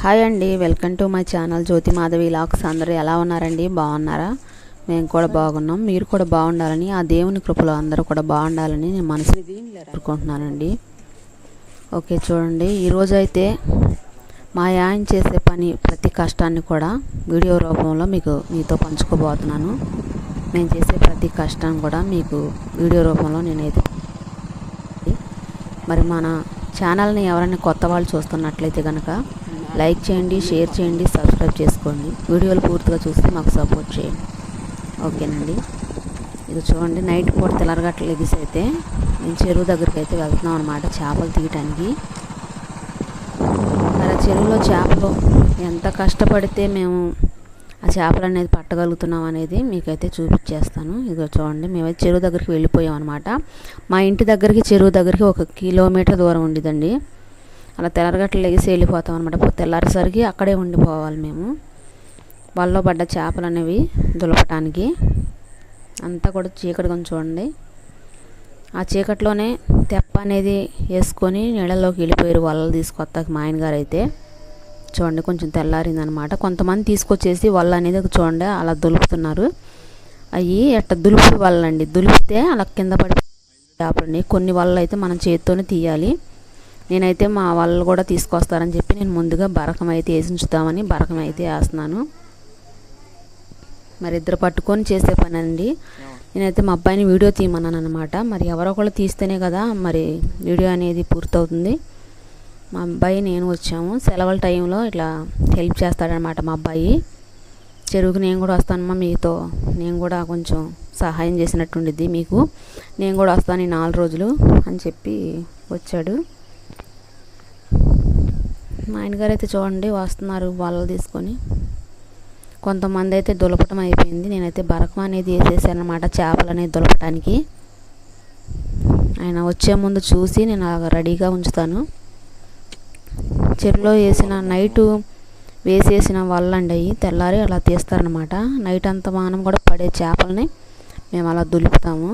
Hi అండి welcome to my channel Jyothi Madhavi vlogs. అందరూ ఎలా ఉన్నారండి? బాగున్నారా? మేము కూడా బాగున్నాం. మీరు కూడా బాగుండాలని ఆ దేవుని కృపలో అందరూ కూడా బాగుండాలని నేను మనసుని కోరుకుంటున్నానండి. ఓకే చూడండి. ఈరోజు అయితే మా ఆయన చేసే పని ప్రతి కష్టాన్ని కూడా వీడియో రూపంలో మీకు మీతో పంచుకోబోతున్నాను. నేను చేసే ప్రతి కష్టం కూడా మీకు వీడియో రూపంలో నేనైతే మరి మన ఛానల్ని ఎవరైనా కొత్త వాళ్ళు చూస్తున్నట్లయితే కనుక లైక్ చేయండి షేర్ చేయండి సబ్స్క్రైబ్ చేసుకోండి. వీడియోలు పూర్తిగా చూస్తే మాకు సపోర్ట్ చేయండి. ఓకేనండి. ఇది చూడండి నైట్ పూట తెల్లరగట్ల అయితే నేను చెరువు దగ్గరికి అయితే వెళ్తున్నాం అనమాట చేపలు తీయటానికి. మరి ఆ చెరువులో చేపలు ఎంత కష్టపడితే మేము ఆ చేపలు అనేది పట్టగలుగుతున్నాం అనేది మీకైతే చూపించేస్తాను. ఇదిగో చూడండి మేమైతే చెరువు దగ్గరికి వెళ్ళిపోయాం అనమాట మా ఇంటి దగ్గరికి చెరువు దగ్గరికి ఒక కిలోమీటర్ దూరం ఉండేదండి. అలా తెల్లరగట్లు లెగిసి వెళ్ళిపోతాం అనమాట తెల్లారేసరికి అక్కడే ఉండిపోవాలి మేము. వాళ్ళలో పడ్డ చేపలు అనేవి దులపటానికి. అంతా కూడా చీకటి కొంచెం చూడండి. ఆ చీకట్లోనే తెప్ప అనేది వేసుకొని నీళ్ళలోకి వెళ్ళిపోయారు వలలు తీసుకొస్తాక మా ఆయనగారు అయితే. చూడండి కొంచెం తెల్లారింది అనమాట కొంతమంది తీసుకొచ్చేసి వల్ల అనేది చూడండి అలా దులుపుతున్నారు. అవి ఎట్ట దులుపు వల్లండి దులిపితే అలా కింద పడి చేపలండి కొన్ని వలలు అయితే మనం చేతితోనే తీయాలి. నేనైతే మా వాళ్ళు కూడా తీసుకొస్తారని చెప్పి నేను ముందుగా బరకం అయితే వేసి ఉంచుతామని బరకం అయితే వేస్తున్నాను. మరి ఇద్దరు పట్టుకొని చేసే పని అండి నేనైతే మా అబ్బాయిని వీడియో తీయమన్నాను అనమాట మరి ఎవరో ఒకళ్ళు తీస్తేనే కదా మరి వీడియో అనేది పూర్తవుతుంది. మా అబ్బాయి నేను వచ్చాము. సెలవుల టైంలో ఇట్లా హెల్ప్ చేస్తాడనమాట మా అబ్బాయి. చెరువుకి నేను కూడా వస్తానమ్మా మీతో. నేను కూడా కొంచెం సహాయం చేసినట్టుండిద్ది మీకు. నేను కూడా వస్తాను ఈ నాలుగు రోజులు అని చెప్పి వచ్చాడు. మా ఆయనగారు అయితే చూడండి వస్తున్నారు వలలు తీసుకొని. కొంతమంది అయితే దులపటం అయిపోయింది. నేనైతే బరకం అనేది వేసేసాను అనమాట చేపలు అనేది దులపటానికి. ఆయన వచ్చే ముందు చూసి నేను రెడీగా ఉంచుతాను. చెరువులో వేసిన నైటు వేసేసిన వాళ్ళండి అవి తెల్లారి అలా తీస్తారనమాట నైట్ అంత మానం కూడా పడే చేపలని మేము అలా దులుపుతాము.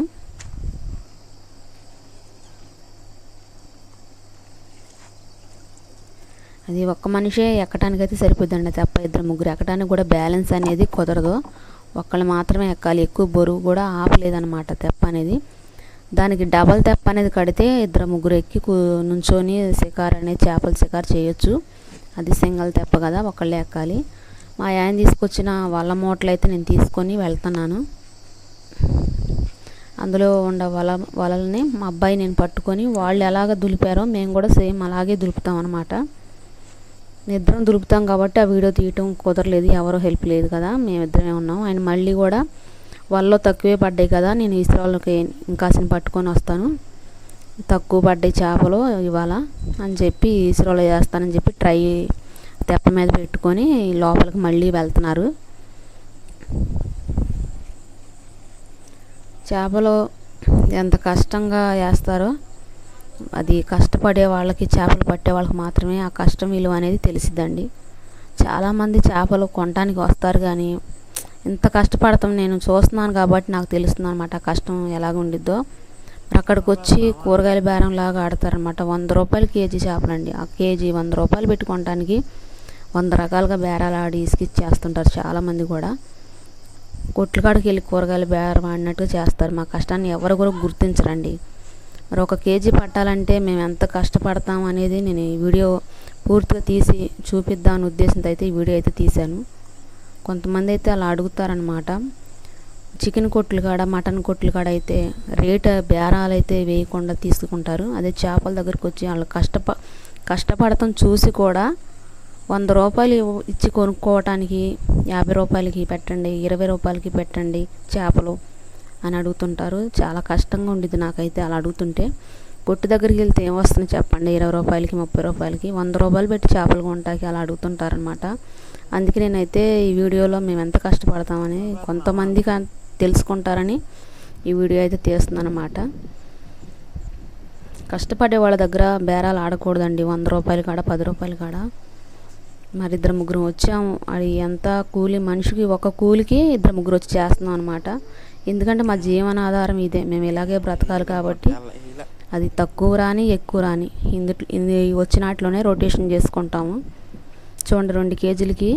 అది ఒక్క మనిషే ఎక్కడానికైతే సరిపోద్దండి తప్ప ఇద్దరు ముగ్గురు ఎక్కడానికి కూడా బ్యాలెన్స్ అనేది కుదరదు. ఒక్కళ్ళు మాత్రమే ఎక్కాలి. ఎక్కువ బరువు కూడా ఆపలేదన్నమాట తెప్ప అనేది. దానికి డబల్ తెప్ప అనేది కడితే ఇద్దరు ముగ్గురు ఎక్కి నుంచొని షికారు అనేది చేపల షికారు చేయొచ్చు. అది సింగల్ తెప్ప కదా ఒకళ్ళే ఎక్కాలి. మా ఆయన తీసుకొచ్చిన వల్ల మూటలు అయితే నేను తీసుకొని వెళ్తున్నాను. అందులో ఉన్న వల వలల్ని మా అబ్బాయి నేను పట్టుకొని వాళ్ళు ఎలాగ దులిపారో మేము కూడా సేమ్ అలాగే దులుపుతాం అనమాట నిద్రం దులుపుతాం కాబట్టి ఆ వీడియో తీయటం కుదరలేదు ఎవరో హెల్ప్ లేదు కదా మేమిద్దరమే ఉన్నాం. ఆయన మళ్ళీ కూడా వాళ్ళలో తక్కువే పడ్డాయి కదా నేను ఇసురాళ్ళకి ఇంకాసిన పట్టుకొని వస్తాను. తక్కువ పడ్డాయి చేపలు ఇవాళ అని చెప్పి ఇసురాలో చేస్తానని చెప్పి ట్రై తెప్ప మీద పెట్టుకొని లోపలికి మళ్ళీ వెళ్తున్నారు. చేపలు ఎంత కష్టంగా వేస్తారో అది కష్టపడే వాళ్ళకి చేపలు పట్టే వాళ్ళకి మాత్రమే ఆ కష్టం విలువ అనేది తెలిసిద్దండి. చాలామంది చేపలు కొనడానికి వస్తారు కానీ ఇంత కష్టపడతాం నేను చూస్తున్నాను కాబట్టి నాకు తెలుస్తుంది అనమాట కష్టం ఎలాగ ఉండిద్దో మరి అక్కడికి వచ్చి కూరగాయల బేరం లాగా ఆడతారనమాట వంద రూపాయలు కేజీ చేపలండి. ఆ కేజీ వంద రూపాయలు పెట్టుకోవటానికి వంద రకాలుగా బేరాలు ఆడి ఇసుకిచ్చేస్తుంటారు చాలామంది కూడా. కొట్ల కాడికి వెళ్ళి కూరగాయల బేరం ఆడినట్టుగా చేస్తారు. మా కష్టాన్ని ఎవరు కూడా గుర్తించరండి. మరి ఒక కేజీ పట్టాలంటే మేము ఎంత కష్టపడతాం అనేది నేను ఈ వీడియో పూర్తిగా తీసి చూపిద్దామని ఉద్దేశంతో అయితే ఈ వీడియో అయితే తీశాను. కొంతమంది అయితే అలా అడుగుతారనమాట చికెన్ కొట్లు కాడ మటన్ కొట్లు కాడ అయితే రేట్ బేరాలు అయితే వేయకుండా తీసుకుంటారు. అదే చేపల దగ్గరికి వచ్చి వాళ్ళు కష్టప కష్టపడతాం చూసి కూడా వంద రూపాయలు ఇచ్చి కొనుక్కోవటానికి యాభై రూపాయలకి పెట్టండి ఇరవై రూపాయలకి పెట్టండి చేపలు. అని అడుగుతుంటారు. చాలా కష్టంగా ఉండేది నాకైతే అలా అడుగుతుంటే. కొట్టు దగ్గరికి వెళ్తే ఏం వస్తుంది చెప్పండి? ఇరవై రూపాయలకి ముప్పై రూపాయలకి వంద రూపాయలు పెట్టి చేపలు కొంటాకి అలా అడుగుతుంటారనమాట అందుకే నేనైతే ఈ వీడియోలో మేము ఎంత కష్టపడతామని కొంతమందికి తెలుసుకుంటారని ఈ వీడియో అయితే తీస్తున్నాను అనమాట కష్టపడే వాళ్ళ దగ్గర బేరాలు ఆడకూడదండి. వంద రూపాయలు కాడ పది రూపాయలు కాడ. మరి ఇద్దరు ముగ్గురు వచ్చాము. అది ఎంత కూలి మనిషికి ఒక కూలికి ఇద్దరు ముగ్గురు వచ్చి చేస్తున్నాం అనమాట ఎందుకంటే మా జీవనాధారం ఇదే. మేము ఇలాగే బ్రతకాలి కాబట్టి అది తక్కువ రాని ఎక్కువ రాని. ఇందుట్లో ఇది వచ్చినట్లోనే రొటేషన్ చేసుకుంటాము. చూడండి రెండు కేజీలకి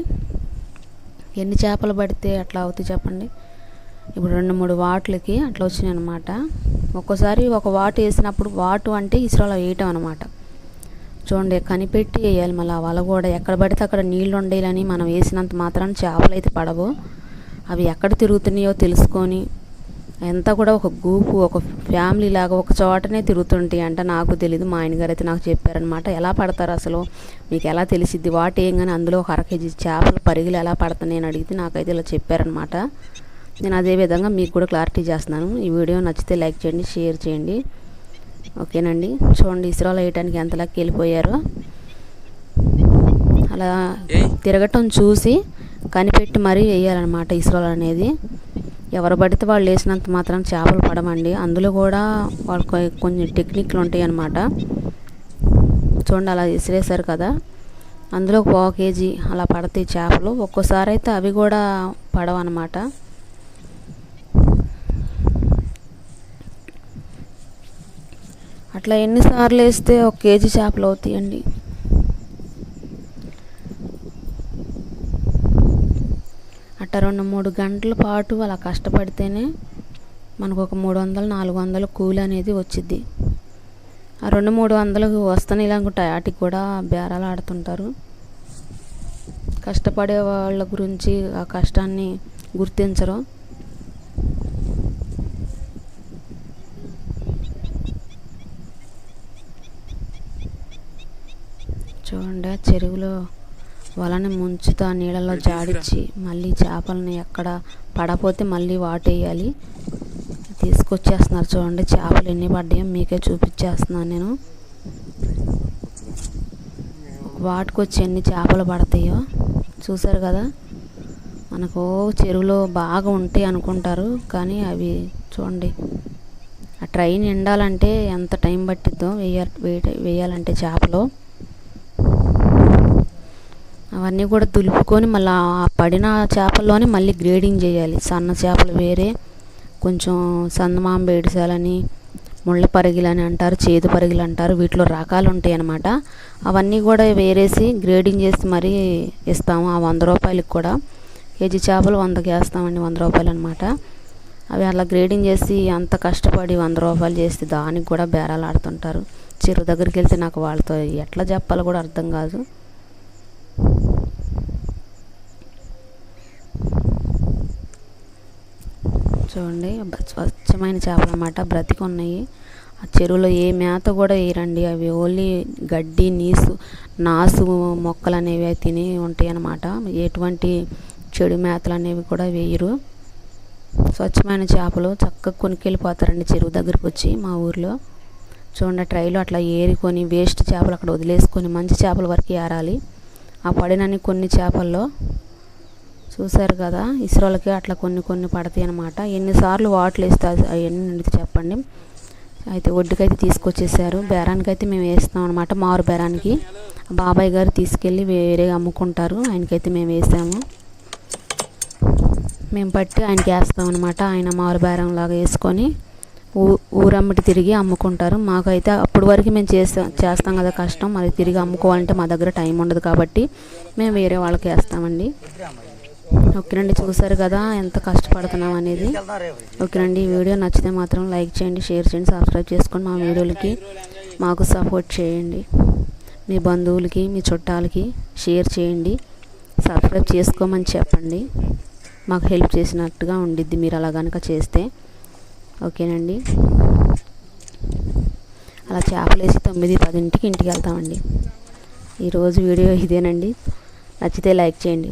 ఎన్ని చేపలు పడితే అట్లా అవుతాయి చెప్పండి. ఇప్పుడు రెండు మూడు వాట్లకి అట్లా వచ్చినాయి అనమాట ఒక్కోసారి ఒక వాటు వేసినప్పుడు వాటు అంటే ఇసురలో వేయటం అనమాట చూడండి కనిపెట్టి వేయాలి మళ్ళీ. వల కూడా ఎక్కడ పడితే అక్కడ నీళ్ళు ఉండేయాలని మనం వేసినంత మాత్రాన చేపలు అయితే పడవు. అవి ఎక్కడ తిరుగుతున్నాయో తెలుసుకొని ఎంత కూడా ఒక గ్రూపు ఒక ఫ్యామిలీ లాగా ఒక చోటనే తిరుగుతుంటాయి అంట నాకు తెలియదు మా ఆయన గారు అయితే నాకు చెప్పారనమాట ఎలా పడతారు అసలు? మీకు ఎలా తెలిసిద్ది? వాటి ఏం కానీ అందులో ఒక అర కేజీ చేపలు పరిగిలు ఎలా పడుతున్నాయి అని అడిగితే నాకైతే ఇలా చెప్పారనమాట నేను అదే విధంగా మీకు కూడా క్లారిటీ చేస్తున్నాను. ఈ వీడియో నచ్చితే లైక్ చేయండి షేర్ చేయండి. ఓకేనండి? చూడండి ఇస్రోలో వేయటానికి ఎంత లెక్క వెళ్ళిపోయారో. అలా తిరగటం చూసి కనిపెట్టి మరీ వేయాలన్నమాట ఇస్రోలు అనేది. ఎవరు పడితే వాళ్ళు వేసినంత మాత్రం చేపలు పడమండి అందులో కూడా వాళ్ళకి కొంచెం టెక్నిక్లు ఉంటాయి అన్నమాట చూడండి అలా విసిరేశారు కదా. అందులో ఒక పావు కేజీ అలా పడతాయి చేపలు. ఒక్కోసారి అయితే అవి కూడా పడవన్నమాట. అట్లా ఎన్నిసార్లు వేస్తే ఒక కేజీ చేపలు అవుతాయండి. రెండు మూడు గంటల పాటు అలా కష్టపడితేనే మనకు ఒక మూడు వందలు నాలుగు వందలు కూలి అనేది వచ్చిద్ది. ఆ రెండు మూడు వందలు వస్తాను అనుకుంటాయి వాటికి కూడా బేరాలు ఆడుతుంటారు. కష్టపడే వాళ్ళ గురించి ఆ కష్టాన్ని గుర్తించరు. చూడండి చెరువులో వలని ముంచుతా నీళ్ళలో జాడిచ్చి మళ్ళీ చేపలని ఎక్కడ పడపోతే మళ్ళీ వాటేయాలి. తీసుకొచ్చేస్తున్నారు చూడండి చేపలు ఎన్ని పడ్డాయో మీకే చూపించేస్తున్నాను నేను. వాటికి వచ్చి ఎన్ని చేపలు పడతాయో చూసారు కదా? మనకు చెరువులో బాగా ఉంటాయి అనుకుంటారు కానీ అవి చూడండి. ఆ ట్రైన్ ఎండాలంటే ఎంత టైం పట్టిద్దో వేయ వేయాలంటే చేపలు. అవన్నీ కూడా దులుపుకొని మళ్ళీ ఆ పడిన చేపల్లోనే మళ్ళీ గ్రేడింగ్ చేయాలి. సన్న చేపలు వేరే కొంచెం సందమామ బేడిసాలని ముళ్ళ అని అంటారు చేదు పరిగిలు అంటారు వీటిలో రకాలు ఉంటాయి అన్నమాట అవన్నీ కూడా వేరేసి గ్రేడింగ్ చేసి మరీ ఇస్తాము ఆ వంద రూపాయలకి కూడా. కేజీ చేపలు వందకి వేస్తామండి వంద రూపాయలు అనమాట అవి అలా గ్రేడింగ్ చేసి అంత కష్టపడి వంద రూపాయలు చేసి దానికి కూడా బేరాలు ఆడుతుంటారు. చెరువు దగ్గరికి వెళ్తే నాకు వాళ్ళతో ఎట్లా చెప్పాలో కూడా అర్థం కాదు. చూడండి. స్వచ్ఛమైన చేపలు అన్నమాట. బ్రతికి ఉన్నాయి ఆ చెరువులో ఏ మేత కూడా వేయరండి. అవి ఓన్లీ గడ్డి నీసు నాసు మొక్కలు అనేవి తిని ఉంటాయి అన్నమాట. ఎటువంటి చెడు మేతలు అనేవి కూడా వేయరు. స్వచ్ఛమైన చేపలు చక్కగా కొనుక్కెళ్ళిపోతారండి చెరువు దగ్గరికి వచ్చి మా ఊర్లో. చూడండి ట్రైలో అట్లా ఏరుకొని వేస్ట్ చేపలు అక్కడ వదిలేసుకొని మంచి చేపల వరకు ఏరాలి. ఆ పడినని కొన్ని చేపల్లో చూసారు కదా? ఇస్రోలకి అట్లా కొన్ని కొన్ని పడతాయి అనమాట ఎన్నిసార్లు వాటలు వేస్తారు అవన్నీ చెప్పండి. అయితే ఒడ్డుకైతే తీసుకొచ్చేసారు. బేరానికి అయితే మేము వేస్తాం అనమాట మారు బేరానికి. బాబాయ్ గారు తీసుకెళ్ళి వేరే అమ్ముకుంటారు. ఆయనకైతే మేము వేసాము. మేము పట్టి ఆయనకి వేస్తాం అనమాట ఆయన మారు బేరం లాగా వేసుకొని ఊ ఊరమ్మటి తిరిగి అమ్ముకుంటారు. మాకైతే అప్పటి వరకు మేము చేస్తాం చేస్తాం కదా కష్టం. మరి తిరిగి అమ్ముకోవాలంటే మా దగ్గర టైం ఉండదు కాబట్టి మేము వేరే వాళ్ళకి వేస్తామండి. ఓకేనండి చూసారు కదా ఎంత కష్టపడుతున్నాం అనేది. ఓకేనండి ఈ వీడియో నచ్చితే మాత్రం లైక్ చేయండి షేర్ చేయండి సబ్స్క్రైబ్ చేసుకోండి మా వీడియోలకి మాకు సపోర్ట్ చేయండి. మీ బంధువులకి మీ చుట్టాలకి షేర్ చేయండి సబ్స్క్రైబ్ చేసుకోమని చెప్పండి. మాకు హెల్ప్ చేసినట్టుగా ఉండిద్ది మీరు అలా కనుక చేస్తే. ఓకేనండి? అలా చేపలు వేసి తొమ్మిది పదింటికి ఇంటికి వెళ్తామండి. ఈరోజు వీడియో ఇదేనండి. నచ్చితే లైక్ చేయండి.